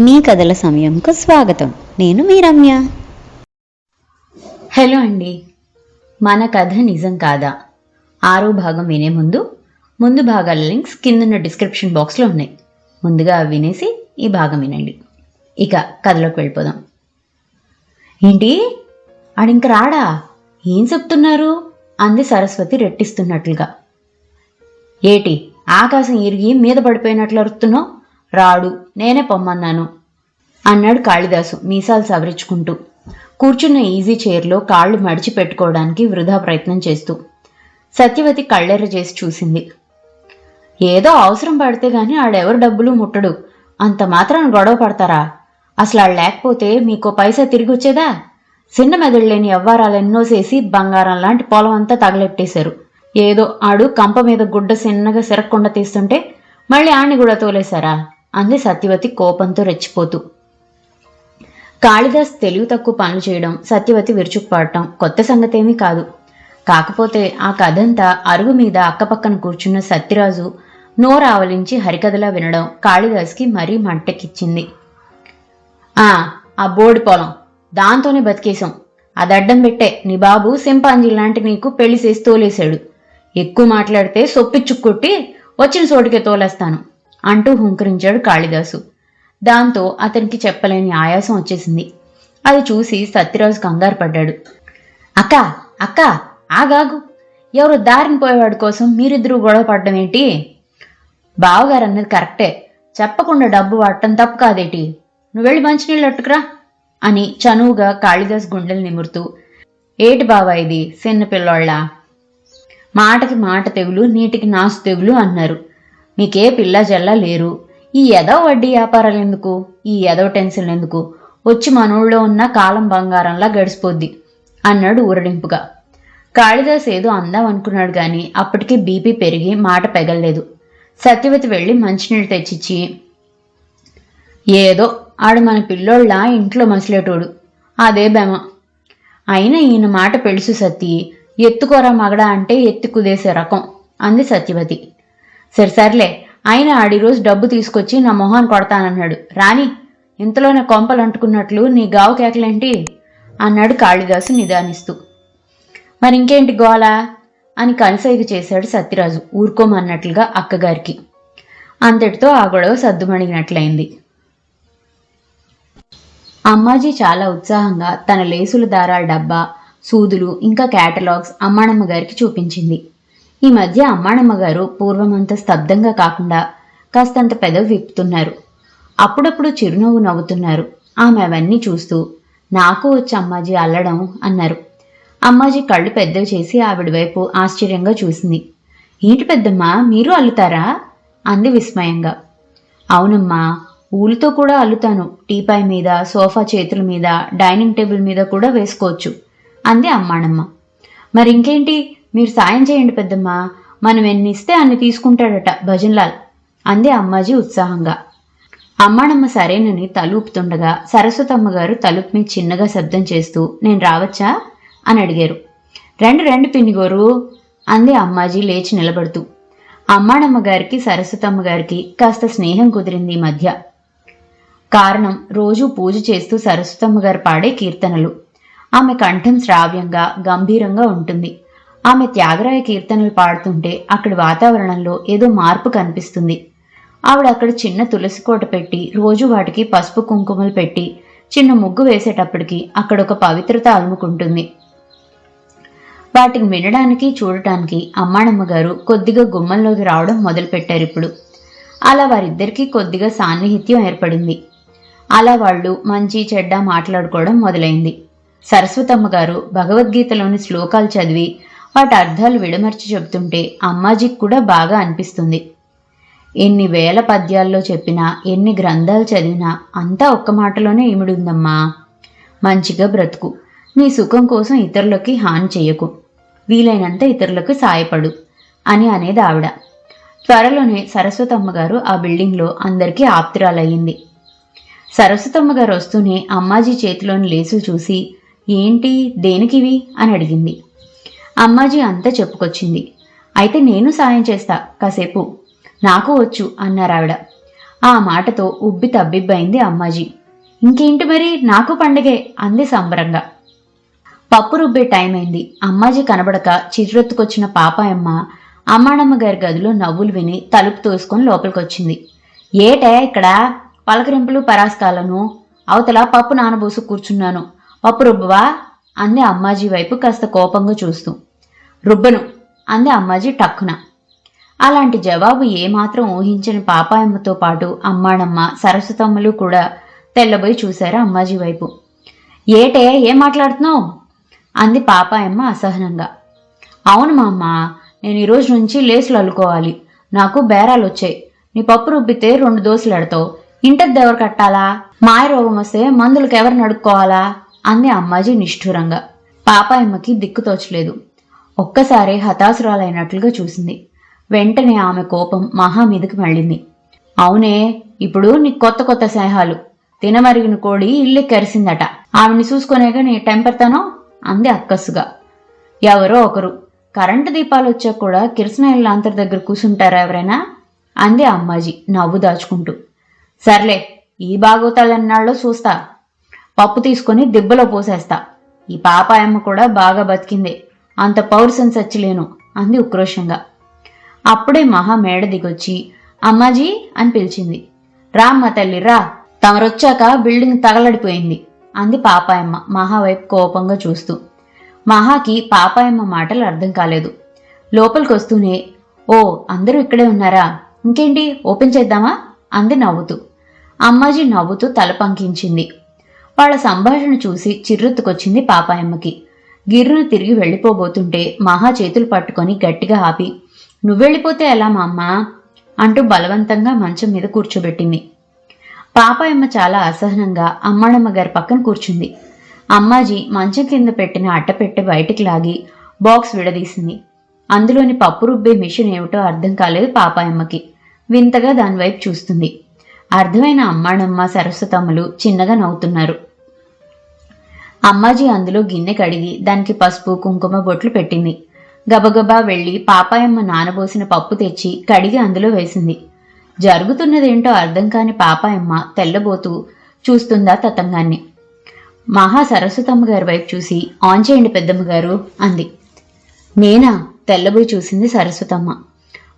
మీ కథల సమయంకు స్వాగతం. నేను మీ రమ్య హలో అండి. మన కథ నిజం కాదా? ఆరో భాగం వినే ముందు ముందు భాగాల లింక్స్ కిందన్న డిస్క్రిప్షన్ బాక్స్లో ఉన్నాయి. ముందుగా అవి వినేసి ఈ భాగం వినండి. ఇక కథలోకి వెళ్ళిపోదాం. ఏంటి? ఆడింక రాడా? ఏం చెప్తున్నారు? అంది సరస్వతి రెట్టిస్తున్నట్లుగా. ఏటి? ఆకాశం ఇరిగి మీద పడిపోయినట్లు అరుస్తున్నావు? రాడు నేనే పొమ్మన్నాను అన్నాడు కాళిదాసు మీసాలు సవరించుకుంటూ. కూర్చున్న ఈజీ చైర్లో కాళ్ళు మడిచి పెట్టుకోవడానికి వృధా ప్రయత్నం చేస్తూ. సత్యవతి కళ్ళెర్ర చేసి చూసింది. ఏదో అవసరం పడితే గాని ఆడెవరు డబ్బులు ముట్టడు. అంత మాత్రం గొడవ పడతారా? అసలు ఆడు లేకపోతే మీకు పైసా తిరిగి వచ్చేదా చిన్న మెదడులేని ఎవ్వారాలు ఎన్నో చేసి బంగారం లాంటి పొలం అంతా తగలెట్టేశారు. ఏదో ఆడు కంప మీద గుడ్డ చిన్నగా సిరక్కుండా తీస్తుంటే మళ్ళీ ఆణ్ణి కూడా తోలేశారా? అంది సత్యవతి కోపంతో రెచ్చిపోతూ. కాళిదాస్ తెలివి తక్కువ పనులు చేయడం సత్యవతి విరుచుకుపడటం కొత్త సంగతేమీ కాదు. కాకపోతే ఆ కథంతా అరుగు మీద అక్కపక్కన కూర్చున్న సత్యరాజు నోరావలించి హరికథలా వినడం కాళిదాస్కి మరీ మంటెక్కిచ్చింది ఆ ఆ బోడి పొలం దాంతోనే బతికేశాం. అది అడ్డం పెట్టే నీ బాబు సింపాంజీ లాంటి నీకు పెళ్ళి చేసి తోలేశాడు. ఎక్కువ మాట్లాడితే సొప్పిచ్చుక్కొట్టి వచ్చిన చోటుకే తోలేస్తాను. అంటూ హుంకరించాడు కాళిదాసు. దాంతో అతనికి చెప్పలేని ఆయాసం వచ్చేసింది. అది చూసి సత్యరాజు కంగారు పడ్డాడు. అక్క అక్క ఆగాగు. ఎవరు దారిని పోయేవాడి కోసం మీరిద్దరూ గొడవ పడ్డం ఏంటి? బావగారు అన్నది కరెక్టే. చెప్పకుండా డబ్బు వాడటం తప్పు కాదేటి? నువ్వు వెళ్ళి మంచినీళ్ళు అట్టుకురా అని చనువుగా కాళిదాస్ గుండెలు నిమురుతూ ఏటి బావా ఇది చిన్న పిల్లోళ్ళ? మాటకి మాట తెగులు నీటికి నాసు తెగులు అన్నారు. మీకే పిల్ల జల్లా లేరు. ఈ ఎదవ వడ్డీ వ్యాపారాలు ఎందుకు ఈ ఎదవ టెన్షన్ ఎందుకు వచ్చి మనూళ్ళో ఉన్న కాలం బంగారంలా గడిచిపోద్ది అన్నాడు ఊరడింపుగా. కాళిదాస్ ఏదో అందాం అనుకున్నాడు గాని అప్పటికే బీపీ పెరిగి మాట పెగల్లేదు. సత్యవతి వెళ్ళి మంచినీళ్ళు తెచ్చిచ్చి ఏదో ఆడు మన పిల్లోళ్ళ ఇంట్లో మసిలేటోడు. అదే బెమ అయినా ఈయన మాట పెడుసు సత్తి. ఎత్తుకోరా మగడా అంటే ఎత్తి కుదేసే రకం అంది సత్యవతి. సరే సర్లే ఆయన ఆడి రోజు డబ్బు తీసుకొచ్చి నా మొహాన్ని కొడతానన్నాడు. రాని ఇంతలోనే కొంపలు అంటుకున్నట్లు నీ గావు కేకలేంటి? అన్నాడు కాళిదాసు నిదానిస్తూ. మరి ఇంకేంటి గోల? అని కనసైగ చేశాడు సత్యరాజు ఊరుకోమన్నట్లుగా అక్కగారికి. అంతటితో ఆ గొడవ సద్దుమణిగినట్లయింది అమ్మాజీ చాలా ఉత్సాహంగా తన లేసుల దారాల డబ్బా సూదులు ఇంకా క్యాటలాగ్స్ అమ్మానమ్మ గారికి చూపించింది. ఈ మధ్య అమ్మాణమ్మ గారు పూర్వమంత స్తబ్దంగా కాకుండా కాస్తంత పెదవి విప్పుతున్నారు. అప్పుడప్పుడు చిరునవ్వు నవ్వుతున్నారు. ఆమె అవన్నీ చూస్తూ నాకు వచ్చి అమ్మాజీ అల్లడం అన్నారు. అమ్మాజీ కళ్ళు పెద్దవి చేసి ఆవిడ వైపు ఆశ్చర్యంగా చూసింది. ఏంటి పెద్దమ్మా మీరు అల్లుతారా? అంది విస్మయంగా. అవునమ్మా ఊలుతో కూడా అల్లుతాను. టీపాయ్ మీద సోఫా చేతుల మీద డైనింగ్ టేబుల్ మీద కూడా వేసుకోవచ్చు అంది అమ్మానమ్మ. మరి ఇంకేంటి? మీరు సాయం చేయండి పెద్దమ్మా మనం ఎన్ని ఇస్తే అన్ని తీసుకుంటాడట భజన్లాల్ అంది అమ్మాజీ ఉత్సాహంగా. అమ్మాణమ్మ సరేనని తలూపుతుండగా సరస్వతమ్మ గారు తలుపు మీద చిన్నగా శబ్దం చేస్తూ నేను రావచ్చా? అని అడిగారు. రెండు రెండు పిన్నిగోరు అంది అమ్మాజీ లేచి నిలబడుతూ. అమ్మాణమ్మ గారికి సరస్వతమ్మ గారికి కాస్త స్నేహం కుదిరింది ఈ మధ్య. కారణం రోజూ పూజ చేస్తూ సరస్వతమ్మ గారు పాడే కీర్తనలు. ఆమె కంఠం శ్రావ్యంగా గంభీరంగా ఉంటుంది. ఆమె త్యాగరాయ కీర్తనలు పాడుతుంటే అక్కడి వాతావరణంలో ఏదో మార్పు కనిపిస్తుంది. ఆవిడ అక్కడ చిన్న తులసి కోట పెట్టి రోజు వాటికి పసుపు కుంకుమలు పెట్టి చిన్న ముగ్గు వేసేటప్పటికి అక్కడ ఒక పవిత్రత అలుముకుంటుంది. వాటిని వినడానికి చూడటానికి అమ్మానమ్మ గారు కొద్దిగా గుమ్మంలోకి రావడం మొదలుపెట్టారు ఇప్పుడు. అలా వారిద్దరికీ కొద్దిగా సాన్నిహిత్యం ఏర్పడింది. అలా వాళ్ళు మంచి చెడ్డ మాట్లాడుకోవడం మొదలైంది. సరస్వతమ్మ గారు భగవద్గీతలోని శ్లోకాలు చదివి వాటి అర్థాలు విడమర్చి చెబుతుంటే అమ్మాజీకి కూడా బాగా అనిపిస్తుంది. ఎన్ని వేల పద్యాల్లో చెప్పినా ఎన్ని గ్రంథాలు చదివినా అంతా ఒక్క మాటలోనే ఈమిడుందమ్మా. ఉందమ్మా మంచిగా బ్రతుకు. నీ సుఖం కోసం ఇతరులకి హాని చేయకు వీలైనంత ఇతరులకు సాయపడు అని అనేది ఆవిడ. త్వరలోనే సరస్వతమ్మ గారు ఆ బిల్డింగ్లో అందరికీ ఆప్తురాలయ్యింది. సరస్వతమ్మ గారు వస్తూనే అమ్మాజీ చేతిలోని లేసులు చూసి ఏంటి? దేనికివి? అని అడిగింది. అమ్మాజీ అంతా చెప్పుకొచ్చింది. అయితే నేను సాయం చేస్తా. కాసేపు. నాకు వచ్చు అన్నారావిడ ఆ మాటతో ఉబ్బి తబ్బిబ్బైంది అమ్మాజీ. ఇంకేంటి మరి? నాకు పండగే అంది సంబరంగా. పప్పు రుబ్బే టైం అయింది అమ్మాజీ కనబడక చిరురెత్తుకొచ్చిన పాపాయమ్మ అమ్మానమ్మ గారి గదిలో నవ్వులు విని తలుపు తోసుకొని లోపలికొచ్చింది. ఏటే ఇక్కడ? పలకరింపులు పరాస్కాలను. అవతల పప్పు నానబోసు కూర్చున్నాను. పప్పు రుబ్బవా? అంది అమ్మాజీ వైపు కాస్త కోపంగా చూస్తూ. రుబ్బను అంది అమ్మాజీ టక్కున. అలాంటి జవాబు ఏమాత్రం ఊహించని పాపాయమ్మతో పాటు అమ్మాడమ్మ సరస్వతమ్మలు కూడా తెల్లబోయి చూశారు అమ్మాజీ వైపు. ఏటే ఏం మాట్లాడుతున్నావు? అంది పాపాయమ్మ అసహనంగా. అవును మా అమ్మ నేను ఈరోజు నుంచి లేసులు అల్లుకోవాలి. నాకు బేరాలు వచ్చాయి నీ పప్పు రుబ్బితే రెండు దోశలు ఎడతావు. ఇంటర్ దెవరు కట్టాలా? మాయ రోగం వస్తే మందులకు ఎవరు నడుక్కోవాలా అంది అమ్మాజీ నిష్ఠూరంగా. పాపాయమ్మకి దిక్కు తోచలేదు. ఒక్కసారి హతాశురాలైనట్లుగా చూసింది. వెంటనే ఆమె కోపం మహా మీదకి మళ్ళింది. అవునే ఇప్పుడు నీ కొత్త కొత్త స్నేహాలు. తినమరిగిన కోడి ఇల్లు కరిసిందట. ఆమెని చూసుకునేగా నీ టెంపర్తనో అంది అక్కస్సుగా ఎవరో ఒకరు. కరెంటు దీపాలు వచ్చాక కూడా కిరసనాయిల లాంతర్ దగ్గర కూర్చుంటారా ఎవరైనా? అంది అమ్మాజీ నవ్వు దాచుకుంటూ. సర్లే ఈ బాగోతాలన్నాళ్ళో చూస్తా. పప్పు తీసుకొని దిబ్బలో పోసేస్తా. ఈ పాపాయమ్మ కూడా బాగా బతికిందే. అంత పౌరుసం చచ్చిలేను అంది ఉక్రోషంగా. అప్పుడే మహా మేడ దిగొచ్చి అమ్మాజీ అని పిలిచింది. రామ్మ తల్లి రా. తమరొచ్చాక బిల్డింగ్ తగలడిపోయింది అంది పాపాయమ్మ మహా వైపు కోపంగా చూస్తూ. మహాకి పాపాయమ్మ మాటలు అర్థం కాలేదు. లోపలికొస్తూనే ఓ అందరూ ఇక్కడే ఉన్నారా? ఇంకేంటి? ఓపెన్ చేద్దామా? అంది నవ్వుతూ. అమ్మాజీ నవ్వుతూ తల పంకించింది. వాళ్ళ సంభాషణ చూసి చిర్రెత్తుకొచ్చింది పాపాయమ్మకి. గిర్రును తిరిగి వెళ్ళిపోబోతుంటే మహా చేతులు పట్టుకొని గట్టిగా ఆపి నువ్వెళ్ళిపోతే ఎలా మా అమ్మ అంటూ బలవంతంగా మంచం మీద కూర్చోబెట్టింది. పాపాయమ్మ చాలా అసహనంగా అమ్మాడమ్మ గారి పక్కన కూర్చుంది. అమ్మాజీ మంచం కింద పెట్టిన అట్టపెట్టె బయటికి లాగి బాక్స్ విడదీసింది. అందులోని పప్పు రుబ్బే మిషన్ ఏమిటో అర్థం కాలేదు పాపాయమ్మకి. వింతగా దాని వైపు చూస్తుంది. అర్థమైన అమ్మాడమ్మ సరస్వతమ్మలు చిన్నగా నవ్వుతున్నారు. అమ్మాజీ అందులో గిన్నె కడిగి దానికి పసుపు కుంకుమ బొట్లు పెట్టింది. గబగబా వెళ్ళి పాపాయమ్మ నానబోసిన పప్పు తెచ్చి కడిగి అందులో వేసింది. జరుగుతున్నదేంటో అర్థం కాని పాపాయమ్మ తెల్లబోతూ చూస్తుందా తతంగాన్ని. మహా సరస్వతమ్మ గారి వైపు చూసి ఆన్ చేయండి పెద్దమ్మ గారు అంది. నేనా? తెల్లబోయి చూసింది సరస్వతమ్మ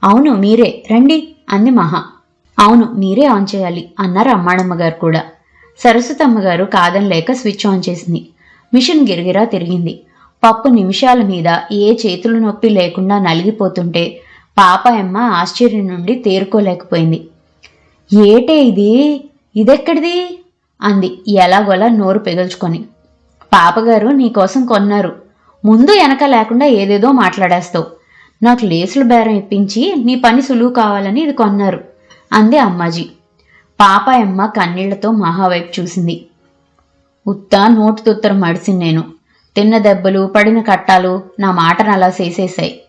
అవును మీరే. రండి అంది మహా. అవును మీరే ఆన్ చేయాలి అన్నారు అమ్మాడమ్మ గారు కూడా. సరస్వతమ్మ గారు కాదనలేక స్విచ్ ఆన్ చేసింది. మిషన్ గిరగిరా తిరిగింది. పప్పు నిమిషాల మీద ఏ చేతులు నొప్పి లేకుండా నలిగిపోతుంటే పాపాయమ్మ ఆశ్చర్యం నుండి తేరుకోలేకపోయింది. ఏటే ఇది? ఇదెక్కడిది? అంది ఎలాగోలా నోరు పెగల్చుకొని. పాపగారు నీకోసం కొన్నారు. ముందు వెనక లేకుండా ఏదేదో మాట్లాడేస్తావు. నాకు లేసులు బేరం ఇప్పించి నీ పని సులువు కావాలని ఇది కొన్నారు. అంది అమ్మాజీ. పాపాయమ్మ కన్నీళ్ళతో మహావైపు చూసింది. ఉత్తా నోటు తుత్తరం మడిసింది నేను. తిన్న దెబ్బలు పడిన కట్టాలు నా మాటను అలా చేసేశాయి.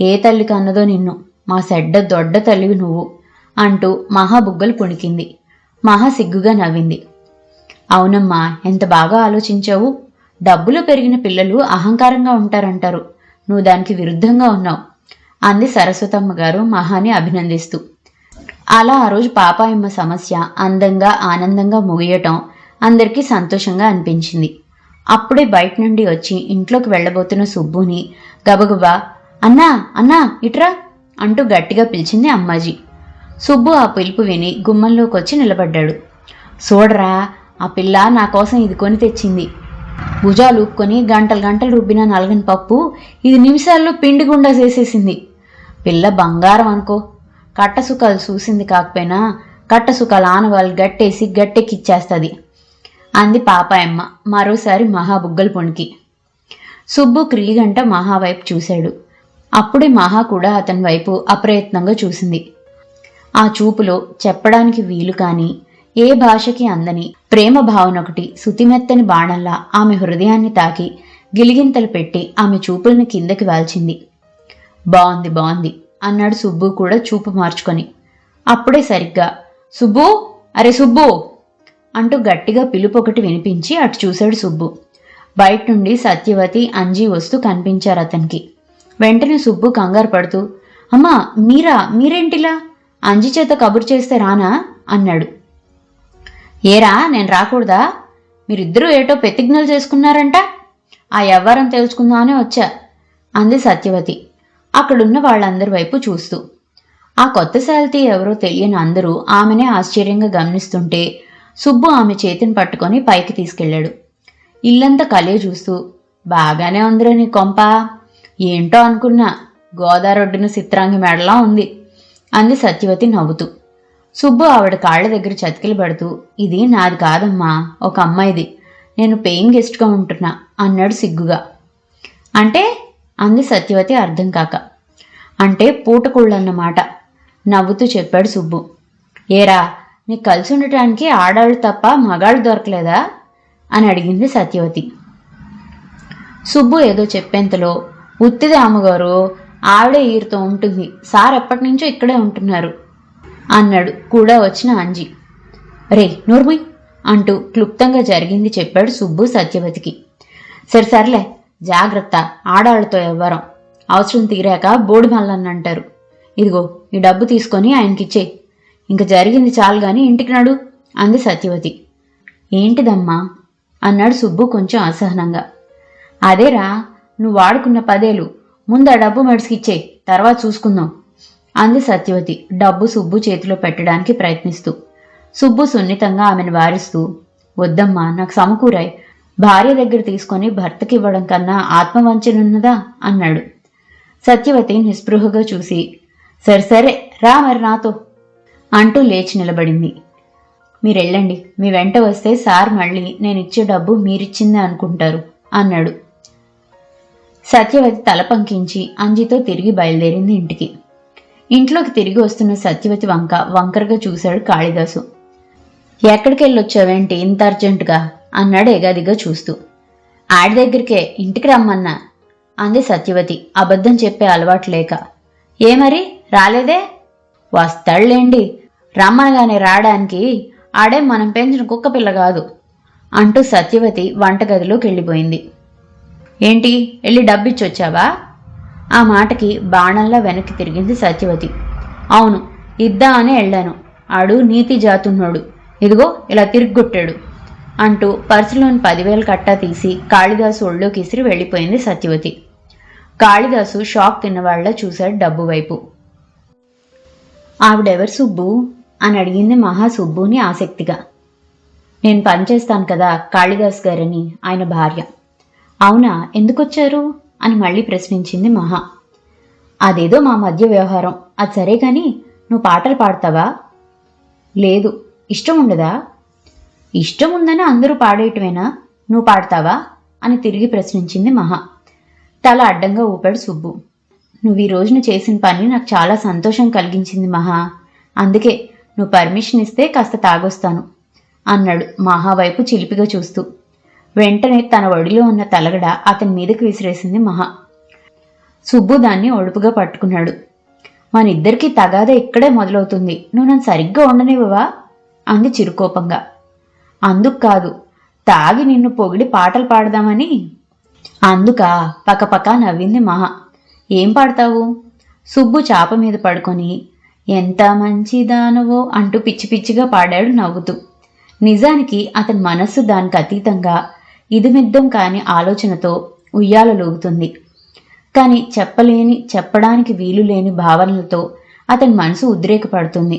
ఏ తల్లి కన్నదో నిన్ను. మా సెడ్డ దొడ్డ తల్లివి నువ్వు అంటూ మహా బుగ్గలు పుణికింది. మహా సిగ్గుగా నవ్వింది. అవునమ్మా ఎంత బాగా ఆలోచించావు? డబ్బులు పెరిగిన పిల్లలు అహంకారంగా ఉంటారంటారు. నువ్వు దానికి విరుద్ధంగా ఉన్నావు. అంది సరస్వతమ్మ గారు మహాని అభినందిస్తూ. అలా ఆ రోజు పాపాయమ్మ సమస్య అందంగా ఆనందంగా ముగియటం అందరికీ సంతోషంగా అనిపించింది. అప్పుడే బయట నుండి వచ్చి ఇంట్లోకి వెళ్ళబోతున్న సుబ్బుని గబగబా అన్నా అన్నా ఇట్రా అంటూ గట్టిగా పిలిచింది అమ్మాజీ. సుబ్బు ఆ పిలుపు విని గుమ్మంలోకి వచ్చి నిలబడ్డాడు. చూడరా ఆ పిల్ల నా కోసం ఇది కొని తెచ్చింది. భుజాలు ఊపుకొని గంటలు గంటలు రుబ్బిన నలగని పప్పు ఇది నిమిషాల్లో పిండి గుండా చేసేసింది. పిల్ల బంగారం అనుకో కట్టసుఖాలు చూసింది కాకపోయినా కట్టసుఖాలు ఆనవాళ్ళు గట్టేసి గట్టెక్కిచ్చేస్తుంది. అంది పాపాయమ్మ మరోసారి మహా బుగ్గలు పొణికి. సుబ్బు క్రిలిగంట మహా వైపు చూశాడు. అప్పుడే మహా కూడా అతని వైపు అప్రయత్నంగా చూసింది. ఆ చూపులో చెప్పడానికి వీలు కాని ఏ భాషకి అందని ప్రేమ భావనొకటి సుతిమెత్తని బాణంలా ఆమె హృదయాన్ని తాకి గిలిగింతలు పెట్టి ఆమె చూపులను కిందకి వాల్చింది. బాగుంది బాగుంది అన్నాడు సుబ్బు కూడా చూపు మార్చుకొని. అప్పుడే సరిగ్గా సుబ్బు అరే సుబ్బు! అంటూ గట్టిగా పిలుపు ఒకటి వినిపించి అటు చూశాడు సుబ్బు. బయట నుండి సత్యవతి అంజీ వస్తూ కనిపించారు అతనికి. వెంటనే సుబ్బు కంగారు పడుతూ అమ్మా మీరా మీరేంటిలా? అంజి చేత కబురు చేస్తే రానా? అన్నాడు. ఏరా నేను రాకూడదా? మీరిద్దరూ ఏటో పెతిజ్ఞలు చేసుకున్నారంట? ఆ వ్యవహారం తెలుసుకుందామని వచ్చా? అంది సత్యవతి. అక్కడున్న వాళ్ళందరి వైపు చూస్తూ. ఆ కొత్త శాలిటీ ఎవరో తెలియని అందరూ ఆమెనే ఆశ్చర్యంగా గమనిస్తుంటే సుబ్బు ఆమె చేతిని పట్టుకొని పైకి తీసుకెళ్ళాడు. ఇల్లంతా కలే చూస్తూ బాగానే ఉందిరా నీ కొంప. ఏంటో అనుకున్నా గోదారొడ్డున చిత్రాంగి మెడలా ఉంది అంది సత్యవతి నవ్వుతూ. సుబ్బు ఆవిడ కాళ్ళ దగ్గర చతికిలు పడుతూ ఇది నాది కాదమ్మా ఒక అమ్మాయిది. నేను పేయింగ్ గెస్ట్గా ఉంటున్నా అన్నాడు సిగ్గుగా. అంటే అంది సత్యవతి అర్థం కాక. అంటే పూటకుళ్ళన్నమాట. నవ్వుతూ చెప్పాడు సుబ్బు. ఏరా నీకు కలిసి ఉండటానికి ఆడాళ్ళు తప్ప మగాళ్ళు దొరకలేదా? అని అడిగింది సత్యవతి. సుబ్బు ఏదో చెప్పేంతలో ఉత్తిది అమ్మగారు ఆవిడే ఈరుతో ఉంటుంది. సార్ ఎప్పటి నుంచో ఇక్కడే ఉంటున్నారు అన్నాడు కూడా వచ్చిన అంజి. రే నూర్మి అంటూ క్లుప్తంగా జరిగింది చెప్పాడు సుబ్బు సత్యవతికి. సరే సర్లే జాగ్రత్త. ఆడాళ్ళతో ఎవ్వరం. అవసరం తీరాక బోడి మల్లన్న అంటారు. ఇదిగో ఈ డబ్బు తీసుకొని ఆయనకిచ్చే. ఇంక జరిగింది చాలు గాని ఇంటికి నడు అంది సత్యవతి. ఏంటిదమ్మా? అన్నాడు సుబ్బు కొంచెం అసహనంగా. అదేరా నువ్వు వాడుకున్న పదేలు. ముందు ఆ డబ్బు మెడిసికిచ్చే తర్వాత చూసుకుందాం అంది సత్యవతి డబ్బు సుబ్బు చేతిలో పెట్టడానికి ప్రయత్నిస్తూ. సుబ్బు సున్నితంగా ఆమెను వారిస్తూ వద్దమ్మా నాకు సమకూరాయి. భార్య దగ్గర తీసుకొని భర్తకి ఇవ్వడం కన్నా ఆత్మవంచనున్నదా అన్నాడు. సత్యవతి నిస్పృహగా చూసి సరే సరే రా మరి నాతో అంటూ లేచి నిలబడింది. మీరెళ్ళండి మీ వెంట వస్తే సార్ మళ్ళీ నేను ఇచ్చే డబ్బు మీరిచ్చిందే అనుకుంటారు అన్నాడు. సత్యవతి తల పంకించి అంజితో తిరిగి బయలుదేరింది ఇంటికి. ఇంట్లోకి తిరిగి వస్తున్న సత్యవతి వంక వంకరగా చూశాడు కాళిదాసు. ఎక్కడికి వెళ్ళొచ్చావేంటి ఇంత అర్జెంటుగా? అన్నాడు ఎగాదిగా చూస్తూ. ఆడి దగ్గరికే ఇంటికి రమ్మన్నా అంది సత్యవతి. అబద్ధం చెప్పే అలవాటు లేక. ఏ మరి? రాలేదే? వస్తాడులేండి. రమ్మనగానే రావడానికి ఆడే మనం పెంచిన కుక్క పిల్ల కాదు అంటూ సత్యవతి వంటగదిలోకి వెళ్ళిపోయింది. ఏంటి? వెళ్ళి డబ్బిచ్చొచ్చావా? ఆ మాటకి బాణంలా వెనక్కి తిరిగింది సత్యవతి. అవును ఇద్దా అని వెళ్ళాను. ఆడు నీతి జాతున్నోడు. ఇదిగో ఇలా తిరిగొట్టాడు అంటూ పర్సులోని పదివేలు కట్టా తీసి కాళిదాసు ఒళ్ళోకి ఇసిరి వెళ్ళిపోయింది సత్యవతి. కాళిదాసు షాక్ తిన్నవాళ్ళా చూశాడు డబ్బు వైపు. ఆవిడెవరు సుబ్బు? అని అడిగింది మహా సుబ్బుని ఆసక్తిగా. నేను పనిచేస్తాను కదా కాళిదాస్ గారని ఆయన భార్య. అవునా? ఎందుకొచ్చారు? అని మళ్ళీ ప్రశ్నించింది మహా. అదేదో మా మధ్య వ్యవహారం. అది సరే కానీ నువ్వు పాటలు పాడతావా? లేదు. ఇష్టం ఉండదా? ఇష్టం ఉందని అందరూ పాడేయటమేనా? నువ్వు పాడతావా? అని తిరిగి ప్రశ్నించింది మహా. తల అడ్డంగా ఊపాడు సుబ్బు. నువ్వు ఈ రోజున చేసిన పని నాకు చాలా సంతోషం కలిగించింది మహా. అందుకే నువ్వు పర్మిషన్ ఇస్తే కాస్త తాగొస్తాను అన్నాడు మహా వైపు చిలిపిగా చూస్తూ. వెంటనే తన ఒడిలో ఉన్న తలగడ అతని మీదకి విసిరేసింది మహా. సుబ్బు దాన్ని ఒడుపుగా పట్టుకున్నాడు. మన ఇద్దరికీ తగాద ఇక్కడే మొదలవుతుంది? నువ్వు నన్ను సరిగ్గా ఉండనివ్వవా? అంది చిరుకోపంగా. అందుకు కాదు తాగి నిన్ను పొగిడి పాటలు పాడదామని. అందుక పకపక నవ్వింది మహా. ఏం పాడతావు? సుబ్బు చాప మీద పడుకొని ఎంత మంచిదానవో అంటూ పిచ్చి పిచ్చిగా పాడాడు నవ్వుతూ. నిజానికి అతని మనస్సు దానికి అతీతంగా ఇదిమిద్దం కాని ఆలోచనతో ఉయ్యాలలోగుతుంది కానీ చెప్పలేని చెప్పడానికి వీలు లేని భావనలతో అతని మనసు ఉద్రేకపడుతుంది.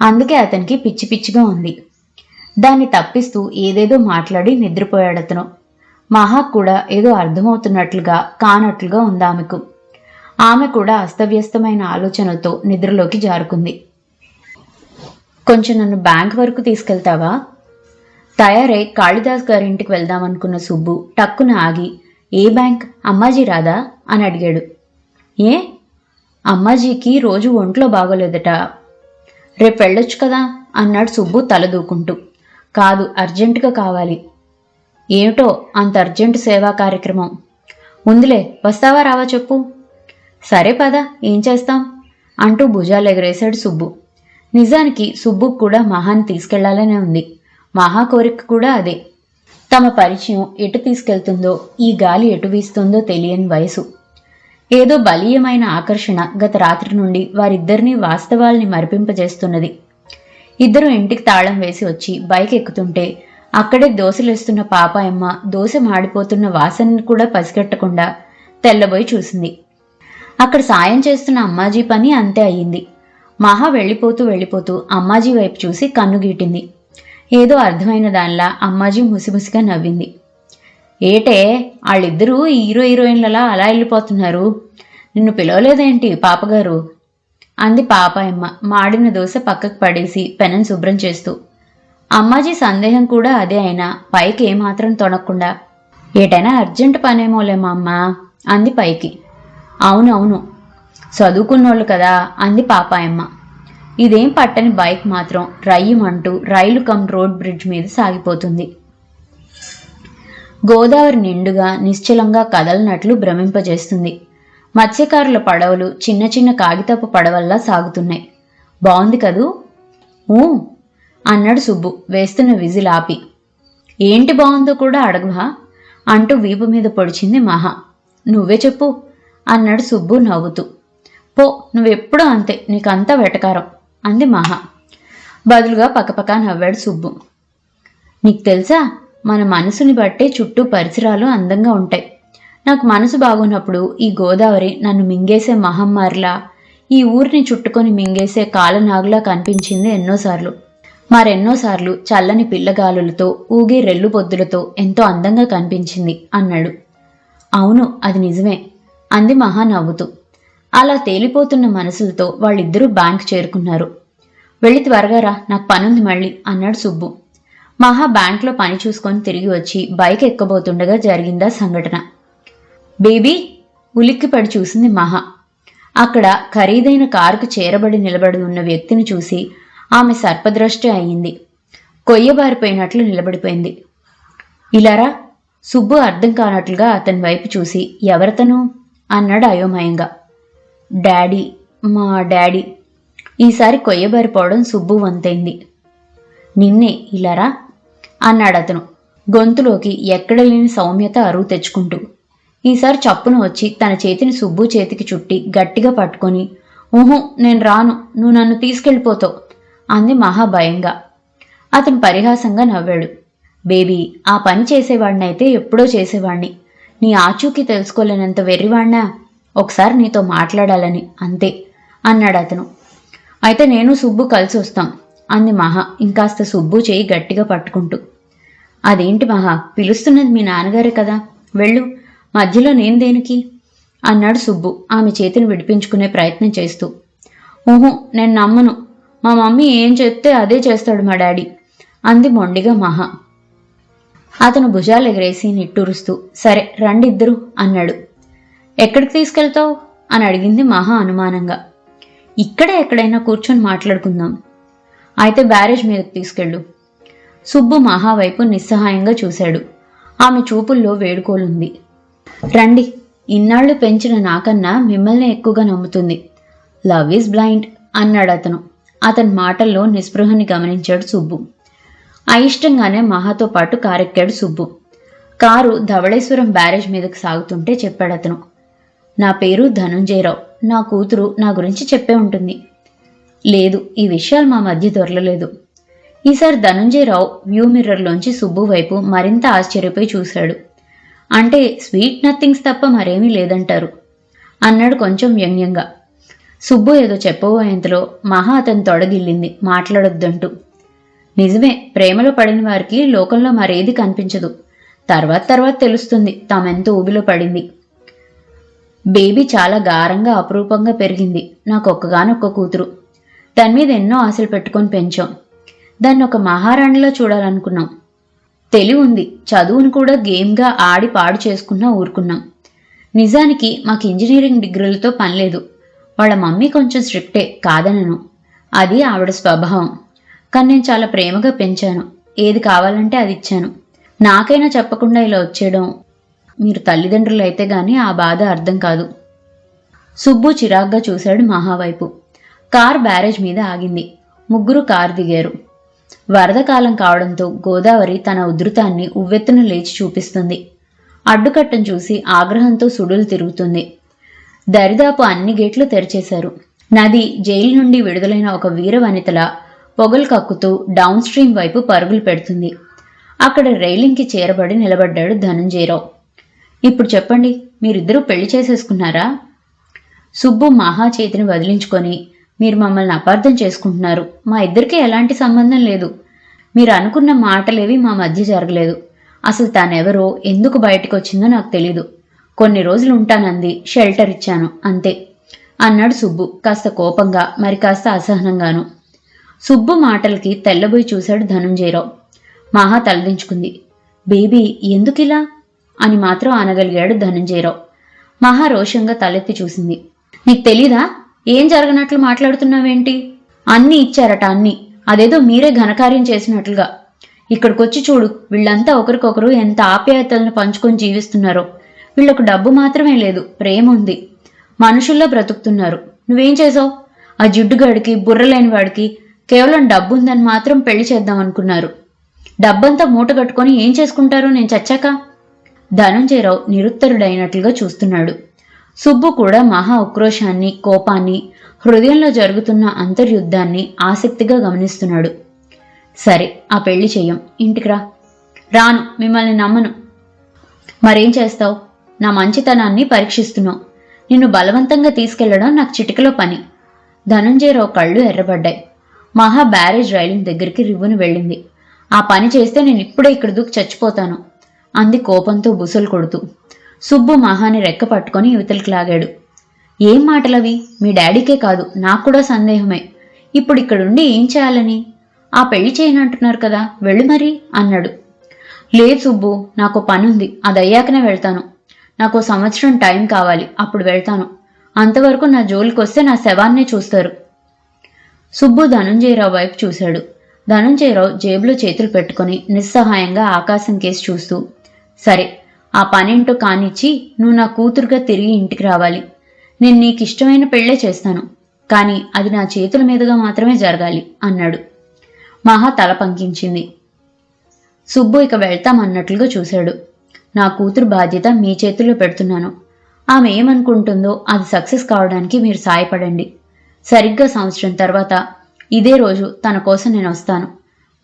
అందుకే అతనికి పిచ్చి పిచ్చిగా ఉంది. దాన్ని తప్పిస్తూ ఏదేదో మాట్లాడి నిద్రపోయాడతను మహాక్ కూడా ఏదో అర్థమవుతున్నట్లుగా కానట్లుగా ఉంది ఆమెకు. ఆమె కూడా అస్తవ్యస్తమైన ఆలోచనలతో నిద్రలోకి జారుకుంది. కొంచెం నన్ను బ్యాంక్ వరకు తీసుకెళ్తావా? తయారై కాళిదాస్ గారింటికి వెళ్దామనుకున్న సుబ్బు టక్కున ఆగి ఏ బ్యాంక్? అమ్మాజీ రాదా? అని అడిగాడు. ఏ? అమ్మాజీకి రోజు ఒంట్లో బాగోలేదట. రేపు వెళ్ళొచ్చు కదా? అన్నాడు సుబ్బు తలదూకుంటూ. కాదు అర్జెంటుగా కావాలి. ఏమిటో అంత అర్జెంటు సేవా కార్యక్రమం. ఉందిలే వస్తావా రావా చెప్పు. సరే పద ఏం చేస్తాం? అంటూ భుజాలు ఎగరేశాడు సుబ్బు. నిజానికి సుబ్బుకు కూడా మహాని తీసుకెళ్ళాలనే ఉంది. మహా కోరిక కూడా అదే. తమ పరిచయం ఎటు తీసుకెళ్తుందో ఈ గాలి ఎటు వీస్తుందో తెలియని వయసు. ఏదో బలీయమైన ఆకర్షణ గత రాత్రి నుండి వారిద్దరినీ వాస్తవాల్ని మరిపింపజేస్తున్నది. ఇద్దరు ఇంటికి తాళం వేసి వచ్చి బైక్ ఎక్కుతుంటే అక్కడే దోశలేస్తున్న పాపాయమ్మ దోశ మాడిపోతున్న వాసనని కూడా పసిగట్టకుండా తెల్లబోయి చూసింది. అక్కడ సాయం చేస్తున్న అమ్మాజీ పని అంతే అయ్యింది. మహా వెళ్ళిపోతూ వెళ్ళిపోతూ అమ్మాజీ వైపు చూసి కన్ను గీటింది. ఏదో అర్థమైన దానిలా అమ్మాజీ ముసిముసిగా నవ్వింది. ఏటే వాళ్ళిద్దరూ హీరో హీరోయిన్లలా అలా వెళ్ళిపోతున్నారు. నిన్ను పిలవలేదేంటి పాపగారు? అంది పాపాయమ్మ. మాడిన దోశ పక్కకు పడేసి పెనం శుభ్రం చేస్తూ. అమ్మాజీ సందేహం కూడా అదే అయినా పైకి ఏమాత్రం తొనకుండా ఏటైనా అర్జెంట్ పనేమోలేమా అమ్మా అంది పైకి. అవునవును చదువుకున్నోళ్ళు కదా అంది పాపాయమ్మ. ఇదేం పట్టని బైక్ మాత్రం రయ్యమంటూ రైలు కమ్ రోడ్ బ్రిడ్జ్ మీద సాగిపోతుంది. గోదావరి నిండుగా నిశ్చలంగా కదలనట్లు భ్రమింపజేస్తుంది. మత్స్యకారుల పడవలు చిన్న చిన్న కాగితపు పడవల్లా సాగుతున్నాయి. బాగుంది కదూ? ఊ అన్నాడు సుబ్బు వేస్తున్న విజిల్ ఆపి. ఏంటి బాగుందో కూడా అడగవా? అంటూ వీపు మీద పొడిచింది మహా. నువ్వే చెప్పు అన్నాడు సుబ్బు నవ్వుతూ. పో నువ్వెప్పుడూ అంతే నీకంతా వెటకారం అంది మహా. బదులుగా పక్కపక్క నవ్వాడు సుబ్బు. నీకు తెలుసా మన మనసుని బట్టే చుట్టూ పరిసరాలు అందంగా ఉంటాయి. నాకు మనసు బాగున్నప్పుడు ఈ గోదావరి నన్ను మింగేసే మహమ్మారిలా ఈ ఊరిని చుట్టుకొని మింగేసే కాలనాగులా కనిపించింది ఎన్నోసార్లు. మరెన్నోసార్లు చల్లని పిల్లగాలులతో ఊగే రెల్లు పొద్దులతో ఎంతో అందంగా కనిపించింది అన్నాడు. అవును అది నిజమే. అంది మహా నవ్వుతూ అలా తేలిపోతున్న మనసులతో వాళ్ళిద్దరూ బ్యాంక్ చేరుకున్నారు. వెళ్ళి త్వరగా రా నాకు పనుంది మళ్ళీ అన్నాడు సుబ్బు. మహా బ్యాంక్లో పని చూసుకొని తిరిగి వచ్చి బైక్ ఎక్కబోతుండగా జరిగిందా సంఘటన. బేబీ ఉలిక్కిపడి చూసింది మహా. అక్కడ ఖరీదైన కారుకు చేరబడి నిలబడి ఉన్న వ్యక్తిని చూసి ఆమె సర్పదృష్టి అయింది. కొయ్యబారిపోయినట్లు నిలబడిపోయింది. ఇలారా? సుబ్బు అర్థం కానట్లుగా అతని వైపు చూసి ఎవరతను? అన్నాడు అయోమయంగా. డాడీ మా డాడీ. ఈసారి కొయ్యబారిపోవడం సుబ్బు వంతైంది. నిన్నే ఇలారా? అన్నాడు అతను గొంతులోకి ఎక్కడ లేని సౌమ్యత అరువు తెచ్చుకుంటూ. ఈసారి చప్పున వచ్చి తన చేతిని సుబ్బు చేతికి చుట్టి గట్టిగా పట్టుకొని ఊహు నేను రాను నువ్వు నన్ను తీసుకెళ్ళిపోతావు అంది మహా భయంగా అతను పరిహాసంగా నవ్వాడు. బేబీ ఆ పని చేసేవాడినైతే ఎప్పుడో చేసేవాణ్ణి. నీ ఆచూకీ తెలుసుకోలేనంత వెర్రివాణ్ణా? ఒకసారి నీతో మాట్లాడాలని అంతే అన్నాడు అతను. అయితే నేను సుబ్బు కలిసి వస్తాం అంది మహా ఇంకాస్త సుబ్బు చేయి గట్టిగా పట్టుకుంటూ. అదేంటి మహా పిలుస్తున్నది మీ నాన్నగారే కదా. వెళ్ళు మధ్యలో నేను దేనికి? అన్నాడు సుబ్బు ఆమె చేతిని విడిపించుకునే ప్రయత్నం చేస్తూ. ఊహు నేను నమ్మను. మా మమ్మీ ఏం చెప్తే అదే చేస్తాడు మా డాడీ అంది మొండిగా మహా. అతను భుజాలు ఎగరేసి నిట్టూరుస్తూ సరే రండి ఇద్దరు అన్నాడు. ఎక్కడికి తీసుకెళ్తావు? అని అడిగింది మహా అనుమానంగా. ఇక్కడే ఎక్కడైనా కూర్చొని మాట్లాడుకుందాం. అయితే బ్యారేజ్ మీదకి తీసుకెళ్ళు. సుబ్బు మహా వైపు నిస్సహాయంగా చూశాడు. ఆమె చూపుల్లో వేడుకోలుంది. రండి. ఇన్నాళ్ళు పెంచిన నాకన్నా మిమ్మల్ని ఎక్కువగా నమ్ముతుంది. లవ్ ఈజ్ బ్లైండ్ అన్నాడు అతను. అతని మాటల్లో నిస్పృహని గమనించాడు సుబ్బు. అయిష్టంగానే మహాతో పాటు కారెక్కాడు సుబ్బు. కారు ధవళేశ్వరం బ్యారేజ్ మీదకు సాగుతుంటే చెప్పాడు అతను. నా పేరు ధనుంజయరావు. నా కూతురు నా గురించి చెప్పే ఉంటుంది. లేదు ఈ విషయాలు మా మధ్య దొరలలేదు. ఈసారి ధనుంజయరావు వ్యూ మిర్రర్లోంచి సుబ్బు వైపు మరింత ఆశ్చర్యపోయి చూశాడు. అంటే స్వీట్ నథింగ్స్ తప్ప మరేమీ లేదంటారు. అన్నాడు కొంచెం వ్యంగ్యంగా. సుబ్బు ఏదో చెప్పబోయేంతలో మహా అతను తొడగిల్లింది మాట్లాడొద్దంటూ. నిజమే ప్రేమలో పడిన వారికి లోకంలో మరేది కనిపించదు. తర్వాత తర్వాత తెలుస్తుంది తామెంత ఊబిలో పడింది. బేబీ చాలా గారంగా అపురూపంగా పెరిగింది నాకు ఒక్కగానొక్క కూతురు. దాని మీద ఎన్నో ఆశలు పెట్టుకొని పెంచాం. దాన్ని ఒక మహారాణిలో చూడాలనుకున్నాం. తెలివి ఉంది చదువును కూడా గేమ్గా ఆడి పాడు చేసుకున్నా ఊరుకున్నాం. నిజానికి మాకు ఇంజనీరింగ్ డిగ్రీలతో పనిలేదు వాళ్ళ మమ్మీ కొంచెం స్ట్రిక్టే కాదనను. అది ఆవిడ స్వభావం. కానీ నేను చాలా ప్రేమగా పెంచాను. ఏది కావాలంటే అది ఇచ్చాను. నాకైనా చెప్పకుండా ఇలా వచ్చేయడం మీరు తల్లిదండ్రులు అయితే గానీ ఆ బాధ అర్థం కాదు. సుబ్బు చిరాగ్గా చూశాడు మహావైపు. కార్ బ్యారేజ్ మీద ఆగింది. ముగ్గురు కారు దిగారు. వరద కాలం కావడంతో గోదావరి తన ఉధృతాన్ని ఉవ్వెత్తున లేచి చూపిస్తుంది. అడ్డుకట్టం చూసి ఆగ్రహంతో సుడులు తిరుగుతుంది. దరిదాపు అన్ని గేట్లు తెరిచేశారు. నది జైలు నుండి విడుదలైన ఒక వీర వనితల పొగలు కక్కుతూ డౌన్ స్ట్రీమ్ వైపు పరుగులు పెడుతుంది. అక్కడ రైలింగ్కి చేరబడి నిలబడ్డాడు ధనంజయరావు. ఇప్పుడు చెప్పండి మీరిద్దరూ పెళ్ళి చేసేసుకున్నారా? సుబ్బు మహా చేతిని వదిలించుకొని మీరు మమ్మల్ని అపార్థం చేసుకుంటున్నారు. మా ఇద్దరికీ ఎలాంటి సంబంధం లేదు. మీరు అనుకున్న మాటలేవి మా మధ్య జరగలేదు. అసలు తానెవరో ఎందుకు బయటకు వచ్చిందో నాకు తెలీదు. కొన్ని రోజులు ఉంటానంది షెల్టర్ ఇచ్చాను అంతే. అన్నాడు సుబ్బు కాస్త కోపంగా మరి కాస్త అసహనంగాను. సుబ్బు మాటలకి తెల్లబోయి చూశాడు ధనుంజయరావు. మహా తలదించుకుంది. బేబీ ఎందుకిలా? అని మాత్రం అనగలిగాడు ధనుంజయరావు. మహా రోషంగా తలెత్తి చూసింది. నీకు తెలీదా? ఏం జరగనట్లు మాట్లాడుతున్నావేంటి? అన్నీ ఇచ్చారట అన్నీ. అదేదో మీరే ఘనకార్యం చేసినట్లుగా. ఇక్కడికొచ్చి చూడు వీళ్ళంతా ఒకరికొకరు ఎంత ఆప్యాయతలను పంచుకొని జీవిస్తున్నారో. వీళ్ళకు డబ్బు మాత్రమే లేదు ప్రేమ ఉంది. మనుషుల్లో బ్రతుకుతున్నారు. నువ్వేం చేసావు ఆ జిడ్డుగాడికి బుర్రలేని వాడికి కేవలం డబ్బు ఉందని మాత్రం పెళ్ళి చేద్దాం అనుకున్నారు డబ్బంతా మూట కట్టుకొని ఏం చేసుకుంటారు నేను చచ్చాక? ధనంజయరావు నిరుత్తరుడైనట్లుగా చూస్తున్నాడు. సుబ్బు కూడా మహా ఉక్రోషాన్ని కోపాన్ని హృదయంలో జరుగుతున్న అంతర్యుద్ధాన్ని ఆసక్తిగా గమనిస్తున్నాడు. సరే ఆ పెళ్ళి చెయ్యం ఇంటికి రా. రాను మిమ్మల్ని నమ్మను. మరేం చేస్తావు? నా మంచితనాన్ని పరీక్షిస్తున్నావు. నిన్ను బలవంతంగా తీసుకెళ్ళడం నాకు చిటికలో పని. ధనంజయరావు కళ్ళు ఎర్రబడ్డాయి. మహా బ్యారేజ్ రైలింగ్ దగ్గరికి రివ్వును వెళ్ళింది. ఆ పని చేస్తే నేను ఇప్పుడే ఇక్కడ దూకి చచ్చిపోతాను. అంది కోపంతో బుసలు కొడుతూ. సుబ్బు మహాని రెక్క పట్టుకొని యువతలకు లాగాడు. ఏం మాటలవి? మీ డాడీకే కాదు నాకు కూడా సందేహమే. ఇప్పుడు ఇక్కడుండి ఏం చేయాలని? ఆ పెళ్ళి చేయనంటున్నారు కదా వెళ్ళు మరి అన్నాడు. లేదు సుబ్బు నాకు పనుంది అది అయ్యాకనే వెళ్తాను. నాకు సంవత్సరం టైం కావాలి అప్పుడు వెళ్తాను. అంతవరకు నా జోలికి వస్తే నా శవాన్నే చూస్తారు. సుబ్బు ధనుంజయరావు వైపు చూశాడు. ధనుంజయరావు జేబులో చేతులు పెట్టుకొని నిస్సహాయంగా ఆకాశం కేసి చూస్తూ సరే ఆ పనేంటో కానిచ్చి నువ్వు నా కూతురుగా తిరిగి ఇంటికి రావాలి. నేను నీకు ఇష్టమైన పెళ్ళే చేస్తాను. కానీ అది నా చేతుల మీదుగా మాత్రమే జరగాలి అన్నాడు. మహా తల పంకించింది. సుబ్బు ఇక వెళ్తామన్నట్లుగా చూశాడు. నా కూతురు బాధ్యత మీ చేతుల్లో పెడుతున్నాను. ఆమె ఏమనుకుంటుందో అది సక్సెస్ కావడానికి మీరు సాయపడండి. సరిగ్గా సంవత్సరం తర్వాత ఇదే రోజు తన కోసం నేను వస్తాను.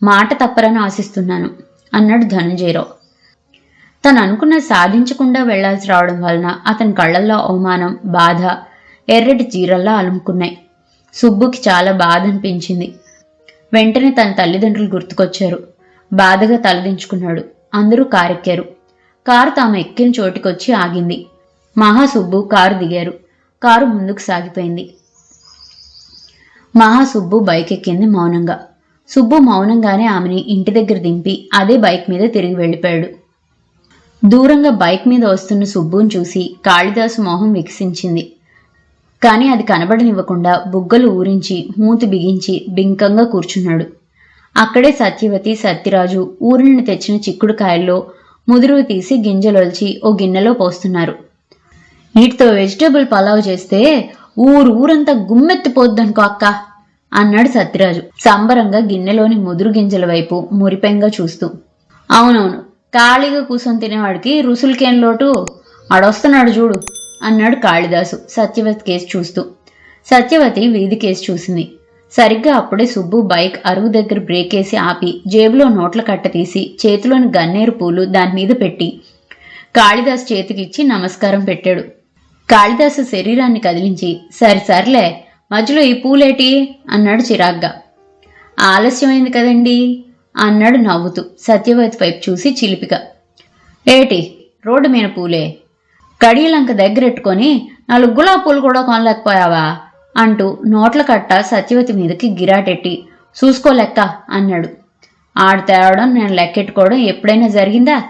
మాట తప్పరని ఆశిస్తున్నాను అన్నాడు ధనంజయరావు. తను అనుకున్న సాధించకుండా వెళ్ళాల్సి రావడం వలన అతని కళ్ళల్లో అవమానం బాధ ఎర్రటి చీరల్లా అలుముకున్నాయి. సుబ్బుకి చాలా బాధ అనిపించింది వెంటనే తన తల్లిదండ్రులు గుర్తుకొచ్చారు. బాధగా తలదించుకున్నాడు. అందరూ కారెక్కారు. కారు తాము ఎక్కిన చోటికొచ్చి ఆగింది. మహాసుబ్బు కారు దిగారు. కారు ముందుకు సాగిపోయింది. మహాసుబ్బు బైక్ ఎక్కింది మౌనంగా. సుబ్బు మౌనంగానే ఆమెని ఇంటి దగ్గర దింపి అదే బైక్ మీద తిరిగి వెళ్ళిపోయాడు. దూరంగా బైక్ మీద వస్తున్న సుబ్బుని చూసి కాళిదాసు మొహం వికసించింది. కానీ అది కనబడనివ్వకుండా బుగ్గలు ఊరించి మూతి బిగించి బింకంగా కూర్చున్నాడు. అక్కడే సత్యవతి సత్యరాజు ఊరిని తెచ్చిన తెచ్చిన చిక్కుడుకాయల్లో ముదురు తీసి గింజలొల్చి ఓ గిన్నెలో పోస్తున్నారు. వీటితో వెజిటేబుల్ పలావ్ చేస్తే ఊరు ఊరంతా గుమ్మెత్తిపోద్దనుకో అక్క అన్నాడు సత్యరాజు సంబరంగా గిన్నెలోని ముదురు గింజల వైపు మురిపెంగా చూస్తూ. అవునవును ఖాళీగా కూర్చొని తినేవాడికి రుసులకేం లోటు? ఆడొస్తున్నాడు చూడు అన్నాడు కాళిదాసు సత్యవతి కేసు చూస్తూ. సత్యవతి వీధి కేసు చూసింది. సరిగ్గా అప్పుడే సుబ్బు బైక్ అరుగు దగ్గర బ్రేక్ వేసి ఆపి జేబులో నోట్ల కట్ట తీసి చేతిలోని గన్నేరు పూలు దాని మీద పెట్టి కాళిదాసు చేతికిచ్చి నమస్కారం పెట్టాడు. కాళిదాసు శరీరాన్ని కదిలించి సరి సర్లే మధ్యలో ఈ పూలేటి? అన్నాడు చిరాగ్గా. ఆలస్యమైంది కదండీ అన్నాడు నవ్వుతూ. సత్యవతి వైపు చూసి చిలిపిగా ఏటి? రోడ్డు మీద పూలే? కడియలంక దగ్గరెట్టుకొని నాలుగు గులాబీ పూలు కూడా కొనలేకపోయావా? అంటూ నోట్ల కట్ట సత్యవతి మీదకి గిరాటెట్టి. చూసుకోలెక్క అన్నాడు. ఆడు తేవడం నేను లెక్కెట్టుకోవడం ఎప్పుడైనా జరిగిందా?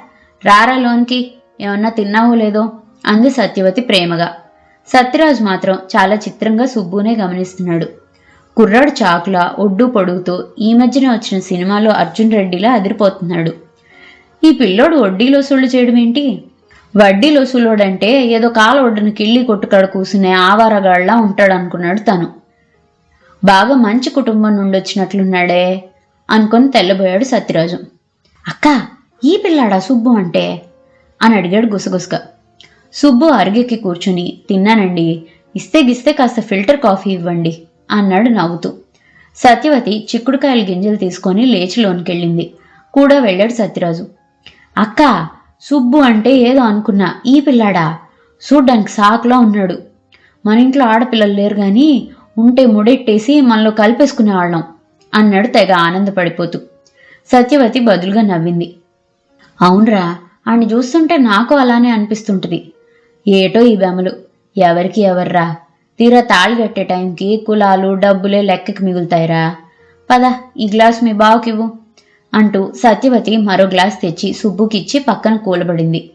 రారా లోన్కి? ఏమన్నా తిన్నావో లేదో? అంది సత్యవతి ప్రేమగా. సత్యరాజు మాత్రం చాలా చిత్రంగా సుబ్బునే గమనిస్తున్నాడు. కుర్రాడు చాకులా ఒడ్డు పొడుగుతో ఈ మధ్యన వచ్చిన సినిమాలో అర్జున్ రెడ్డిలా అదిరిపోతున్నాడు. ఈ పిల్లోడు వడ్డీలో సుళ్ళు చేయడం ఏంటి? వడ్డీలో సులోడంటే ఏదో కాల ఒడ్డును కిళ్ళి కొట్టుకాడ కూసునే ఆవారగాళ్ళా ఉంటాడనుకున్నాడు తను. బాగా మంచి కుటుంబం నుండి వచ్చినట్లున్నాడే అనుకొని తెల్లబోయాడు సత్యరాజు. అక్క ఈ పిల్లాడా సుబ్బు అంటే? అని అడిగాడు గుసగుసగా. సుబ్బు అరిగెక్కి కూర్చుని తిన్నానండి ఇస్తే గిస్తే కాస్త ఫిల్టర్ కాఫీ ఇవ్వండి. అన్నాడు నవ్వుతూ. సత్యవతి చిక్కుడుకాయల గింజలు తీసుకొని లేచి లోనికెళ్ళింది. కూడా వెళ్ళాడు సత్యరాజు. అక్క సుబ్బు అంటే ఏదో అనుకున్నా ఈ పిల్లాడా? చూడ్డానికి సాకులా ఉన్నాడు. మన ఇంట్లో ఆడపిల్లలు లేరు కానీ ఉంటే ముడెట్టేసి మనలో కలిపేసుకునేవాళ్ళం అన్నాడు తెగ ఆనందపడిపోతూ. సత్యవతి బదులుగా నవ్వింది. అవునరా ఆడిని చూస్తుంటే నాకు అలానే అనిపిస్తుంటుంది. ఏటో ఈ బెమలు ఎవరికి ఎవర్రా? తీరా తాళి కట్టే టైంకి కులాలు డబ్బులే లెక్కకి మిగులుతాయిరా. పద ఈ గ్లాస్ మీ బావకివ్వు అంటూ సత్యవతి మరో గ్లాస్ తెచ్చి సుబ్బుకిచ్చి పక్కన కూలబడింది.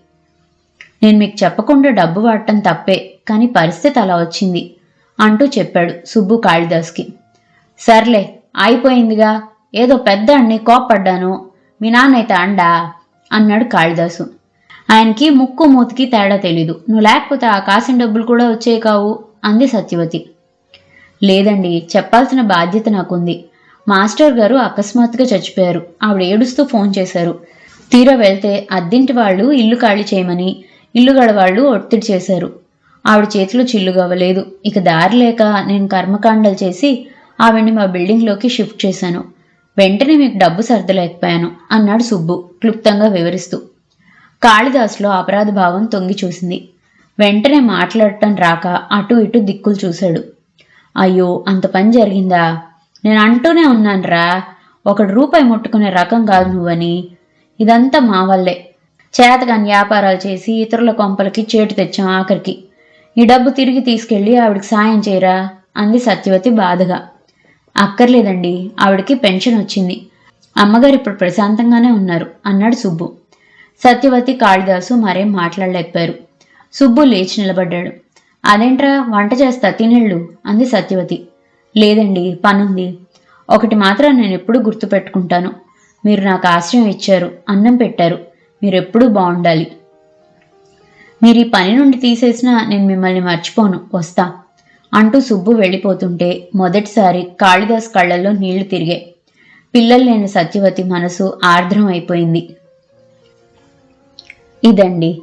నేను మీకు చెప్పకుండా డబ్బు వాడటం తప్పే కానీ పరిస్థితి అలా వచ్చింది అంటూ చెప్పాడు సుబ్బు కాళిదాస్కి. సర్లే అయిపోయిందిగా ఏదో పెద్ద అన్ని కోప్పడ్డాను. మీ నాన్నైతే అండా? అన్నాడు కాళిదాసు. ఆయనకి ముక్కు మూతికి తేడా తెలీదు. నువ్వు లేకపోతే ఆ కాసిన డబ్బులు కూడా వచ్చేవి కావు. అంది సత్యవతి. లేదండి చెప్పాల్సిన బాధ్యత నాకుంది. మాస్టర్ గారు అకస్మాత్తుగా చచ్చిపోయారు. ఆవిడ ఏడుస్తూ ఫోన్ చేశారు. తీరా వెళ్తే అద్దింటి వాళ్ళు ఇల్లు ఖాళీ చేయమని ఇల్లు గడవాళ్ళు ఒత్తిడి చేశారు. ఆవిడ చేతిలో చిల్లుగవ్వలేదు ఇక దారి లేక నేను కర్మకాండలు చేసి ఆవిడ్ని మా బిల్డింగ్లోకి షిఫ్ట్ చేశాను. వెంటనే మీకు డబ్బు సర్దలేకపోయాను అన్నాడు సుబ్బు క్లుప్తంగా వివరిస్తూ. కాళిదాసులో అపరాధ భావం తొంగి చూసింది. వెంటనే మాట్లాడటం రాక అటు ఇటు దిక్కులు చూశాడు. అయ్యో అంత పని జరిగిందా? నేను అంటూనే ఉన్నానురా. ఒకడు రూపాయి ముట్టుకునే రకం కాదు నువ్వని. ఇదంతా మా వల్లే. చేతగాని వ్యాపారాలు చేసి ఇతరుల కొంపలకి చేటు తెచ్చాం ఆఖరికి. ఈ డబ్బు తిరిగి తీసుకెళ్ళి ఆవిడకి సాయం చేయరా? అంది సత్యవతి బాధగా. అక్కర్లేదండి ఆవిడకి పెన్షన్ వచ్చింది. అమ్మగారు ఇప్పుడు ప్రశాంతంగానే ఉన్నారు అన్నాడు సుబ్బు. సత్యవతి కాళిదాసు మరేం మాట్లాడలేకపోయారు. సుబ్బు లేచి నిలబడ్డాడు. అదేంట్రా వంట చేస్తా తినేళ్ళు అంది సత్యవతి. లేదండి పనుంది. ఒకటి మాత్రం నేను ఎప్పుడూ గుర్తుపెట్టుకుంటాను. మీరు నాకు ఆశ్రయం ఇచ్చారు అన్నం పెట్టారు. మీరెప్పుడూ బాగుండాలి మీరు ఈ పని నుండి తీసేసినా నేను మిమ్మల్ని మర్చిపోను వస్తా అంటూ సుబ్బు వెళ్ళిపోతుంటే మొదటిసారి కాళిదాస్ కళ్ళల్లో నీళ్ళు తిరిగాయి. పిల్లలు లేని సత్యవతి మనసు ఆర్ద్రం అయిపోయింది. ఇదండి